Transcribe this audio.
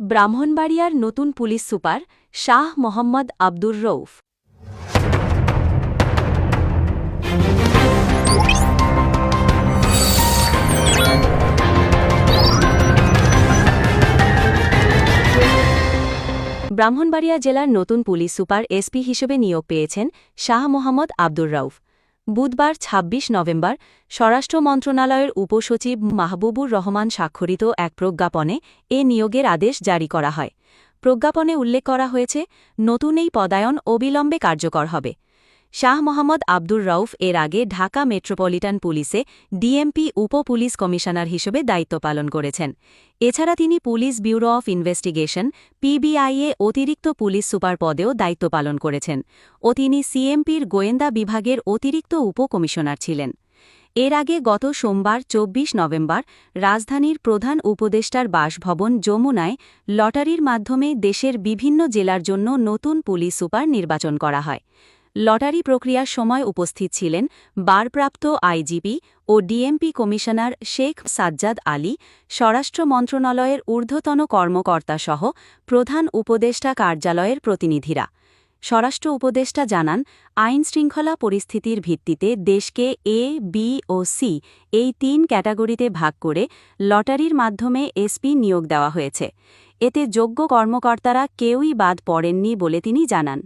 ব্রাহ্মণবাড়িয়ার নতুন police super Shah Mohammad Abdur Rouf Brahmanbaria জেলার নতুন পুলিশ সুপার এসপি হিসেবে নিয়োগ পেয়েছেন শাহ মোহাম্মদ আব্দুর রাউফ। বুধবার ২৬ নভেম্বর, স্বরাষ্ট্র মন্ত্রণালয়ের উপসচিব মাহবুবুর রহমান স্বাক্ষরিত এক প্রজ্ঞাপনে এ নিয়োগের আদেশ জারি করা হয়। প্রজ্ঞাপনে উল্লেখ করা হয়েছে, নতুন এই পদায়ন অবিলম্বে কার্যকর হবে। শাহ মোহাম্মদ আব্দুর রাউফ এর আগে ঢাকা মেট্রোপলিটন পুলিশে ডিএমপি উপ পুলিশ কমিশনার হিসেবে দায়িত্ব পালন করেছেন। এছাড়া তিনি পুলিশ ব্যুরো অফ ইনভেস্টিগেশন পিবিআইএ অতিরিক্ত পুলিশ সুপার পদেও দায়িত্ব পালন করেছেন ও তিনি সিএমপির গোয়েন্দা বিভাগের অতিরিক্ত উপকমিশনার ছিলেন। এর আগে গত সোমবার ২৪ নভেম্বর, রাজধানীর প্রধান উপদেষ্টার বাসভবন যমুনায় লটারির মাধ্যমে দেশের বিভিন্ন জেলার জন্য নতুন পুলিশ সুপার নির্বাচন করা হয়। লটারি প্রক্রিয়ার সময় উপস্থিত ছিলেন বারপ্রাপ্ত আইজিপি ও ডিএমপি কমিশনার শেখ সাজ্জাদ আলী, স্বরাষ্ট্র মন্ত্রণালয়ের ঊর্ধ্বতন কর্মকর্তাসহ প্রধান উপদেষ্টা কার্যালয়ের প্রতিনিধিরা। স্বরাষ্ট্র উপদেষ্টা জানান আইন শৃঙ্খলা পরিস্থিতির ভিত্তিতে দেশকে এ, বি ও সি এই তিন ক্যাটাগরিতে ভাগ করে লটারির মাধ্যমে এসপি নিয়োগ দেওয়া হয়েছে। এতে যোগ্য কর্মকর্তারা কেউই বাদ পড়েননি বলে তিনি জানান।